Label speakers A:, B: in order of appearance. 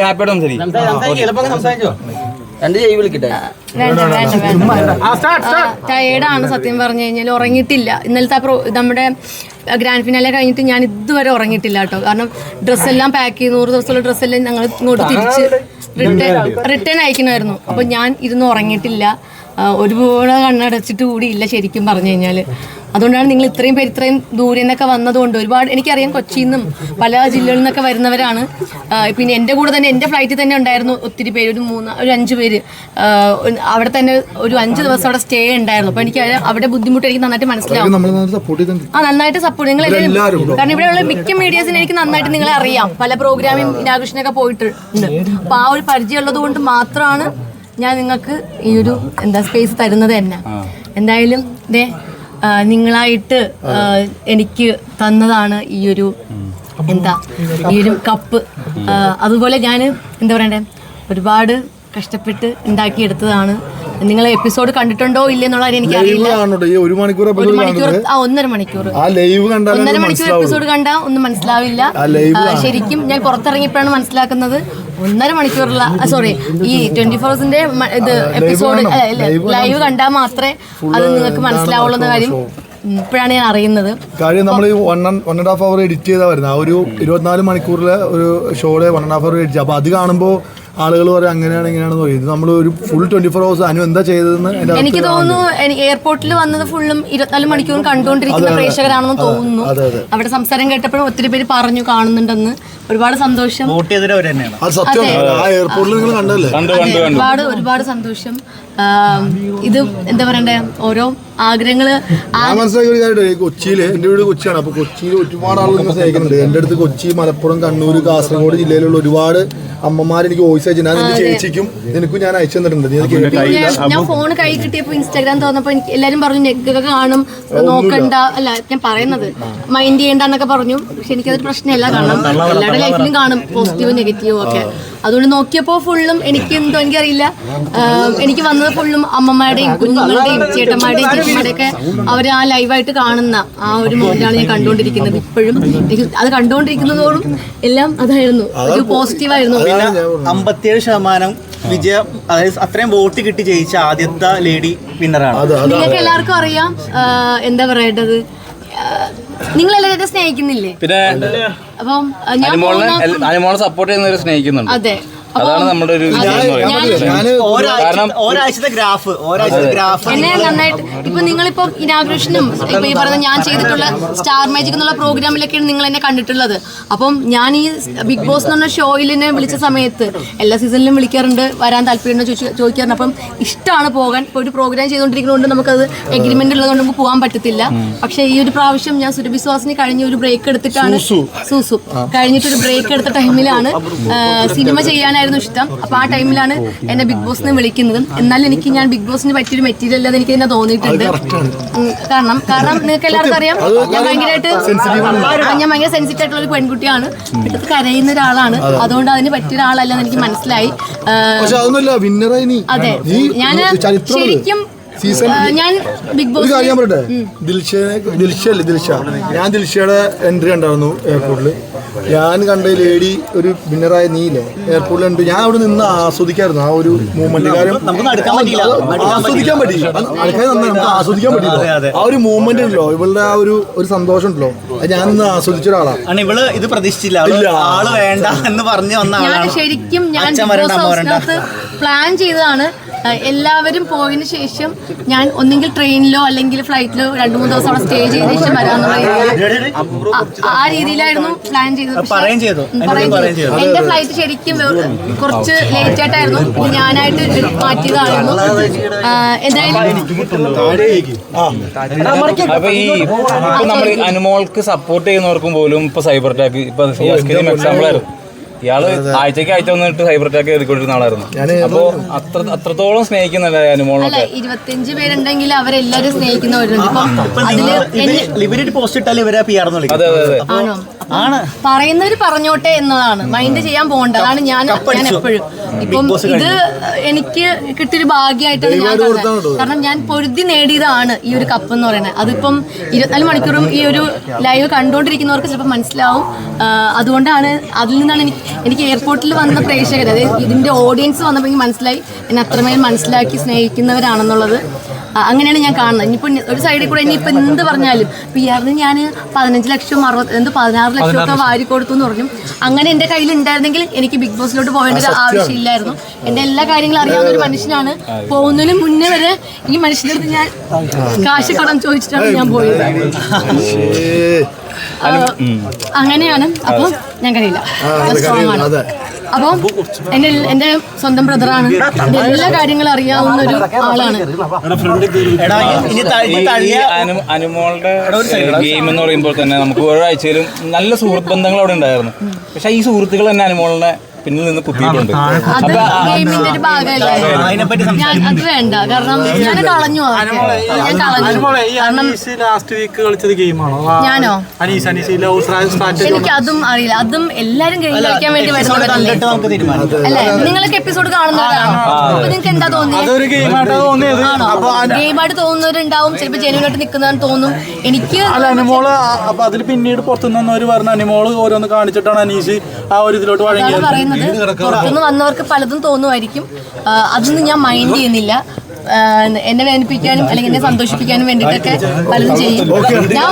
A: ഹാപ്പിയോടെ
B: ടയേർഡാണ് സത്യം പറഞ്ഞു കഴിഞ്ഞാൽ ഉറങ്ങിയിട്ടില്ല. ഇന്നലത്തെ നമ്മുടെ ഗ്രാൻഡ് ഫിനാലെ കഴിഞ്ഞിട്ട് ഞാൻ ഇതുവരെ ഉറങ്ങിയിട്ടില്ല കേട്ടോ. കാരണം ഡ്രസ്സെല്ലാം പാക്ക് ചെയ്ത്. നൂറ് ദിവസമുള്ള ഡ്രസ്സെല്ലാം ഞങ്ങൾ ഇങ്ങോട്ട് തിരിച്ച് റിട്ടേൺ റിട്ടേൺ അയക്കണമായിരുന്നു. അപ്പൊ ഞാൻ ഇരുന്ന് ഉറങ്ങിയിട്ടില്ല. ആ, ഒരുപാട് കണ്ണടച്ചിട്ട് കൂടിയില്ല ശരിക്കും പറഞ്ഞു കഴിഞ്ഞാൽ അതുകൊണ്ടാണ് നിങ്ങൾ ഇത്രയും പേര് ഇത്രയും ദൂരെ നിന്നൊക്കെ വന്നതുകൊണ്ട് ഒരുപാട് എനിക്കറിയാം കൊച്ചിയിൽ നിന്നും പല ജില്ലകളിൽ നിന്നൊക്കെ വരുന്നവരാണ്. പിന്നെ എന്റെ കൂടെ തന്നെ എന്റെ ഫ്ലൈറ്റിൽ തന്നെ ഉണ്ടായിരുന്നു ഒത്തിരി പേര് ഒരു മൂന്ന് ഒരു അഞ്ച് പേര്. അവിടെ തന്നെ ഒരു അഞ്ച് ദിവസം അവിടെ സ്റ്റേ ഉണ്ടായിരുന്നു. അപ്പോൾ എനിക്ക് അവിടെ ബുദ്ധിമുട്ട് എനിക്ക് നന്നായിട്ട് മനസ്സിലാവും. ആ നന്നായിട്ട് സപ്പോർട്ട് നിങ്ങൾ കാരണം ഇവിടെയുള്ള മിക്ക മീഡിയസിന് എനിക്ക് നന്നായിട്ട് നിങ്ങളെ അറിയാം. പല പ്രോഗ്രാമിൽ ഇനാഘോഷനൊക്കെ പോയിട്ടുണ്ട്. അപ്പോൾ ആ ഒരു പരിചയമുള്ളത് കൊണ്ട് മാത്രമാണ് ഞാൻ നിങ്ങൾക്ക് ഈ ഒരു എന്താ സ്പേസ് തരുന്നത് തന്നെ. എന്തായാലും ദേ നിങ്ങളായിട്ട് എനിക്ക് തന്നതാണ് ഈ ഒരു എന്താ ഈ ഒരു കപ്പ് അതുപോലെ ഞാൻ എന്താ പറയണ്ടേ ഒരുപാട് കഷ്ടപ്പെട്ട് ഉണ്ടാക്കിയെടുത്തതാണ്. നിങ്ങൾ എപ്പിസോഡ് കണ്ടിട്ടുണ്ടോ ഇല്ലെന്നുള്ള എനിക്ക്
C: അറിയില്ല ഈ ഒരു മണിക്കൂർ
B: ഒന്നര മണിക്കൂർ. ഒന്നര മണിക്കൂർ എപ്പിസോഡ് കണ്ടാ ഒന്നും മനസ്സിലാവില്ല. ശരിക്കും ഞാൻ പുറത്തിറങ്ങിയപ്പോഴാണ് മനസ്സിലാക്കുന്നത് ഒന്നര മണിക്കൂറുള്ള സോറി ഈ ട്വന്റി ഫോർസിന്റെ ഇത് എപ്പിസോഡ് ലൈവ് കണ്ടാൽ മാത്രമേ അത് നിങ്ങൾക്ക് മനസ്സിലാവുള്ളൂ എന്ന കാര്യം ഇപ്പോഴാണ് ഞാൻ അറിയുന്നത്.
C: കാര്യം നമ്മൾ one one and half hour edit ചെയ്താ വരുന്നത്. ആ ഒരു ഇരുപത്തിനാല് മണിക്കൂറിലെ ഒരു ഷോയുടെ one and half hour edit അപ്പോൾ അത് കാണുമ്പോൾ ആളുകൾ പറയും അങ്ങനെയാണ് ഇങ്ങനെയാണെന്ന് പറയും. ഇത് നമ്മൾ ഒരു ഫുൾ ട്വന്റി ഫോർ ഹവേഴ്സ് അനു എന്താ ചെയ്തതെന്ന് എന്റെ
B: എനിക്ക് തോന്നുന്നു എയർപോർട്ടിൽ വന്നത് ഫുള്ളും ഇരുപത്തിനാല് മണിക്കൂറും കണ്ടുകൊണ്ടിരിക്കുന്ന പ്രേക്ഷകരാണെന്ന് തോന്നുന്നു.
C: അതെ, അതെ.
B: അവിടെ സംസാരം കേട്ടപ്പോഴും ഒത്തിരി പേര് പറഞ്ഞു കാണുന്നുണ്ടെന്ന്. ഒരുപാട് സന്തോഷം.
D: വോട്ട് തന്നെയാണ്.
C: അത് സത്യമാണ് ആ എയർപോർട്ടിൽ നിങ്ങൾ കണ്ടല്ലേ
A: കണ്ടു കണ്ടു കണ്ടു.
B: ഒരുപാട് ഒരുപാട് സന്തോഷം. ഇത് എന്താ പറയണ്ടേ? ഓരോ ആഗ്രഹങ്ങൾ ആ-
C: ഞാൻ കൊച്ചിയിൽ എന്റെ വീട് കൊച്ചിയാണ്. അപ്പൊ കൊച്ചിയിൽ ഒരുപാട് ആളുകൾ സ്നേഹിക്കുന്നുണ്ട്. എന്റെ അടുത്ത് കൊച്ചി മലപ്പുറം കണ്ണൂർ കാസർഗോഡ് ജില്ലയിലുള്ള ഒരുപാട് അമ്മമാർ എനിക്ക് വോയിസ് അയച്ചു ഞാൻ നിന്റെ ചേച്ചിക്കും നിനക്കും ഞാൻ അയച്ചു തന്നിട്ടുണ്ട്. നീ അത് കേട്ടില്ല
B: ഞാൻ ഫോൺ കൈ കിട്ടിയപ്പോ ഇൻസ്റ്റാഗ്രാം തോന്നപ്പോ എനിക്ക് എല്ലാരും പറഞ്ഞു നെഗൊക്കെ കാണും. നോക്കണ്ട. അല്ല ഞാൻ പറയുന്നത് മൈൻഡ് ചെയ്യണ്ടെന്നൊക്കെ പറഞ്ഞു. പക്ഷെ എനിക്കതൊരു പ്രശ്നമല്ല. കാരണം എല്ലാവരുടെ ലൈഫിലും കാണും. പോസിറ്റീവും നെഗറ്റീവും ഒക്കെ. അതുകൊണ്ട് നോക്കിയപ്പോ ഫുള്ളും എനിക്ക് എന്തോ എനിക്കറിയില്ല എനിക്ക് വന്നത് ഫുള്ളും അമ്മമാരുടെയും കുഞ്ഞുങ്ങളുടെയും ചേട്ടന്മാരുടെയും ചേച്ചിമാരുടെയും ഒക്കെ അവർ ആ ലൈവായിട്ട് കാണുന്ന ആ ഒരു മോഡലാണ് ഞാൻ കണ്ടുകൊണ്ടിരിക്കുന്നത് ഇപ്പോഴും. എനിക്ക് അത് കണ്ടുകൊണ്ടിരിക്കുന്നതോടും എല്ലാം അതായിരുന്നു. ഒരു പോസിറ്റീവായിരുന്നു
D: പിന്നെ അമ്പത്തിയേഴ് ശതമാനം വിജയം അതായത് അത്രയും വോട്ട് കിട്ടി ജയിച്ച ആദ്യത്തെ ലേഡി വിന്നറാണ്
B: നിങ്ങൾക്ക് എല്ലാവർക്കും അറിയാം എന്താ പറയേണ്ടത്? നിങ്ങൾ എല്ലാവരും സ്നേഹിക്കുന്നില്ലേ?
A: പിന്നെ
B: അപ്പം
A: അനുമോളെ സപ്പോർട്ട് ചെയ്യുന്നവരെ സ്നേഹിക്കുന്നുണ്ട്.
B: അതെ.
A: അതാണ് നമ്മുടെ ഒരു
C: ഞാൻ
D: ഒരാഴ്ചത്തെ ഗ്രാഫ് ഒരാഴ്ചത്തെ ഗ്രാഫ്.
B: എന്നെ നന്നായിട്ട് ഇപ്പൊ നിങ്ങളിപ്പോ ഇനാഗ്രേഷനും ഇപ്പൊ ഈ പറയുന്ന ഞാൻ ചെയ്തിട്ടുള്ള സ്റ്റാർ മാജിക് എന്നുള്ള പ്രോഗ്രാമിലൊക്കെയാണ് നിങ്ങൾ എന്നെ കണ്ടിട്ടുള്ളത്. അപ്പം ഞാൻ ഈ ബിഗ് ബോസ് എന്ന് പറഞ്ഞ ഷോയിൽ എന്നെ വിളിച്ച സമയത്ത് എല്ലാ സീസണിലും വിളിക്കാറുണ്ട് വരാൻ താല്പര്യമുണ്ട് ചോദിക്കാറുണ്ട്. അപ്പം ഇഷ്ടമാണ് പോകാൻ. ഇപ്പോൾ ഒരു പ്രോഗ്രാം ചെയ്തുകൊണ്ടിരിക്കുന്നതുകൊണ്ട് നമുക്കത് എഗ്രിമെന്റ് ഉള്ളതുകൊണ്ട് നമുക്ക് പോകാൻ പറ്റത്തില്ല. പക്ഷേ ഈ ഒരു പ്രാവശ്യം ഞാൻ സുരഭിശ്വാസിന് കഴിഞ്ഞ ഒരു ബ്രേക്ക് എടുത്തിട്ടാണ് സൂസു. കഴിഞ്ഞിട്ടൊരു ബ്രേക്ക് എടുത്ത ടൈമിലാണ് സിനിമ ചെയ്യാനായിരുന്നു ഇഷ്ടം. അപ്പൊ ആ ടൈമിലാണ് എന്നെ ബിഗ് ബോസിന് വിളിക്കുന്നത്. എന്നാലും എനിക്ക് ഞാൻ ബിഗ് ബോസിന് പറ്റിയൊരു മെറ്റീരിയൽ അല്ലാതെ എനിക്ക് തന്നെ തോന്നിയിട്ടുണ്ട്. കാരണം കാരണം നിങ്ങൾക്ക് എല്ലാവർക്കും അറിയാം ഞാൻ ഭയങ്കരമായിട്ട് ഞാൻ ഭയങ്കര സെൻസിറ്റീവ് ആയിട്ടുള്ള ഒരു പെൺകുട്ടിയാണ്. ഇടത്ത് കരയുന്ന ഒരാളാണ്. അതുകൊണ്ട് അതിന് പറ്റിയ ഒരാളല്ലെന്ന് എനിക്ക് മനസ്സിലായി. അതെ. ഞാൻ ശരിക്കും
C: സീസൺ
B: ഞാൻ ബിഗ് ബോസ്
C: കാര്യം ഞാൻ പറയട്ടെ? ദിൽഷനെ ദിൽഷ അല്ലേ ദിൽഷ? ഞാൻ ദിൽഷയുടെ എൻട്രി ഉണ്ടായിരുന്നു എയർപോർട്ടിൽ ഞാൻ കണ്ട ലേഡി ഒരു വിന്നറായ നീല്ലേ? എയർപോർട്ടിൽ ഉണ്ട് ഞാൻ അവിടെ നിന്ന് ആസ്വദിക്കായിരുന്നു. ആ ഒരു മൂവ്മെന്റ് കാര്യം ആസ്വദിക്കാൻ പറ്റില്ല ആൾക്കാർ നമുക്ക് ആസ്വദിക്കാൻ പറ്റില്ല ആ ഒരു മൂവ്മെന്റ് ഉണ്ടല്ലോ. ഇവളുടെ ആ ഒരു ഒരു സന്തോഷം ഉണ്ടല്ലോ. അത് ഞാൻ നിന്ന് ആസ്വദിച്ച ഒരാളാണ്
D: ഇവൾ ഇത് പ്രതീക്ഷിച്ചില്ല. ആൾ വേണ്ട എന്ന് പറഞ്ഞു വന്ന
B: ഞാൻ
D: ആളാണ്.
B: ശരിക്കും ഞാൻ പ്ലാൻ ചെയ്തതാണ്. എല്ലാവരും പോയതിനു ശേഷം ഞാൻ ഒന്നെങ്കിൽ ട്രെയിനിലോ അല്ലെങ്കിൽ ഫ്ലൈറ്റിലോ രണ്ടു മൂന്ന് ദിവസം അവിടെ സ്റ്റേ ചെയ്ത ശേഷം വരാമെന്നുള്ള രീതിയിൽ ആ- രീതിയിലായിരുന്നു പ്ലാൻ ചെയ്തത്. എന്റെ ഫ്ലൈറ്റ് ശരിക്കും കുറച്ച് ലേറ്റ് ആയിട്ടായിരുന്നു. ഞാനായിട്ട് മാറ്റിയതായിരുന്നു. എന്തായാലും
A: അനുമോൾക്ക് സപ്പോർട്ട് ചെയ്യുന്നവർക്കും പോലും ഇപ്പൊ സൈബർ അറ്റാക്ക് ഇപ്പൊ എക്സാമ്പിൾ ആയിരുന്നു ഇയാൾ ആഴ്ചക്ക് ആഴ്ച വന്നിട്ട് സൈബർ അറ്റാക്ക് എഴുതിക്കൊണ്ടിരുന്ന ആളായിരുന്നു. അപ്പൊ അത്ര അത്രത്തോളം സ്നേഹിക്കുന്നില്ല
B: അല്ല
A: അനുമോളൊക്കെ
B: ഇരുപത്തിയഞ്ച് പേരുണ്ടെങ്കിൽ അവരെല്ലാരും സ്നേഹിക്കുന്നവരുണ്ട്.
A: അതെ അതെ അതെ.
B: ആണ്? പറയുന്നവര് പറഞ്ഞോട്ടെ എന്നതാണ്. മൈൻഡ് ചെയ്യാൻ പോകണ്ടതാണ് ഞാൻ ഞാൻ എപ്പോഴും ഇപ്പം ഇത് എനിക്ക് കിട്ടിയൊരു ഭാഗ്യമായിട്ടാണ് ഞാൻ കാണുന്നത് കാരണം ഞാൻ പൊരുതി നേടിയതാണ് ഈ ഒരു കപ്പ് എന്ന് പറയുന്നത്. അതിപ്പം ഇരുപത്തിനാല് മണിക്കൂറും ഈ ഒരു ലൈവ് കണ്ടുകൊണ്ടിരിക്കുന്നവർക്ക് ചിലപ്പോൾ മനസ്സിലാവും. അതുകൊണ്ടാണ് അതിൽ നിന്നാണ് എനിക്ക് എനിക്ക് എയർപോർട്ടിൽ വന്ന പ്രേക്ഷകർ അതായത് ഇതിന്റെ ഓഡിയൻസ് വന്നപ്പോൾ എനിക്ക് മനസ്സിലായി. എന്നെ അത്രമേൽ മനസ്സിലാക്കി സ്നേഹിക്കുന്നവരാണെന്നുള്ളത്. അങ്ങനെയാണ് ഞാൻ കാണുന്നത്. ഇനിയിപ്പോൾ ഒരു സൈഡിൽ കൂടെ ഇനിയിപ്പോൾ എന്ത് പറഞ്ഞാലും ഇപ്പം ആറിന് ഞാൻ പതിനഞ്ച് ലക്ഷം അറുപത് എന്ത് പതിനാറ് ലക്ഷം ഒക്കെ വാരി കൊടുത്തു എന്ന് പറഞ്ഞു. അങ്ങനെ എന്റെ കയ്യിൽ ഉണ്ടായിരുന്നെങ്കിൽ എനിക്ക് ബിഗ് ബോസിലോട്ട് പോകേണ്ട ഒരു ആവശ്യമില്ലായിരുന്നു. എന്റെ എല്ലാ കാര്യങ്ങളും അറിയാവുന്ന ഒരു മനുഷ്യനാണ്. പോകുന്നതിന് മുന്നേ വരെ ഈ മനുഷ്യന്റെ അടുത്ത് ഞാൻ കാശ് കടം ചോദിച്ചിട്ടാണ് ഞാൻ പോയത്. അങ്ങനെയാണ്. അപ്പോൾ ഞാൻ കഴിയില്ല അപ്പം എന്റെ എന്റെ സ്വന്തം ബ്രദറാണ്. എല്ലാ കാര്യങ്ങളും അറിയാവുന്ന ഒരു ആളാണ്.
A: അനുമോളുടെ ഗെയിം എന്ന് പറയുമ്പോൾ തന്നെ നമുക്ക് ഒരാഴ്ചയിലും നല്ല സുഹൃത്ത് ബന്ധങ്ങൾ അവിടെ ഉണ്ടായിരുന്നു. പക്ഷെ ഈ സുഹൃത്തുക്കൾ തന്നെ അനുമോളിനെ പിന്നിൽ നിന്ന് കുത്തിയിട്ടുണ്ട്.
B: അത് ഗെയിമിന്റെ ഒരു ഭാഗമല്ലേ?
D: അതിനെപ്പറ്റി
B: ഞാൻ അത് വേണ്ട കാരണം ഞാൻ കളഞ്ഞു അതൊക്കെ. ഞാൻ കളഞ്ഞു.
E: ലാസ്റ്റ് വീക്ക് കളിച്ചത് ഗെയിമാണോ
B: ഞാനോ?
E: അനീസ് അനീസ് ലവ് സ്ട്രാറ്റജി
B: എനിക്ക് അതും അറിയില്ല. അതും എല്ലാരും ഗെയിം കളിക്കാൻ വേണ്ടി വരുന്നവരല്ലേ
D: കണ്ടിട്ട് നമുക്ക് തീരുമാനിക്കാം.
B: അല്ലേ? നിങ്ങളൊക്കെ എപ്പിസോഡ് കാണുന്നവരാണോ? അപ്പൊ നിങ്ങൾക്ക് എന്താ തോന്നിയത്
E: അതൊരു ഗെയിമായിട്ടാ തോന്നിയത്.
B: ആണോ? ഗെയിമായിട്ട് തോന്നുന്നവരുണ്ടാവും. ചിലപ്പോൾ ജെനുവിനായിട്ട് നിൽക്കുന്നതെന്ന് തോന്നും. എനിക്ക്
E: അല്ല അനുമോൾ ആ- അപ്പൊ അതിൽ പിന്നീട് പുറത്തുനിന്നവര് പറഞ്ഞ അനുമോൾ ഓരോന്ന് കാണിച്ചിട്ടാണ് അനീസ് ആ ഒരു ഇതിലോട്ട് വഴങ്ങിയത്.
B: പറയുന്നത്. പുറത്തുനിന്ന് വന്നവർക്ക് പലതും തോന്നുമായിരിക്കും. അതൊന്നും ഞാൻ മൈൻഡ് ചെയ്യുന്നില്ല. എന്നെ വേദനിപ്പിക്കാനും അല്ലെങ്കിൽ എന്നെ സന്തോഷിപ്പിക്കാനും വേണ്ടിയിട്ടൊക്കെ പലതും ചെയ്യും. ഞാൻ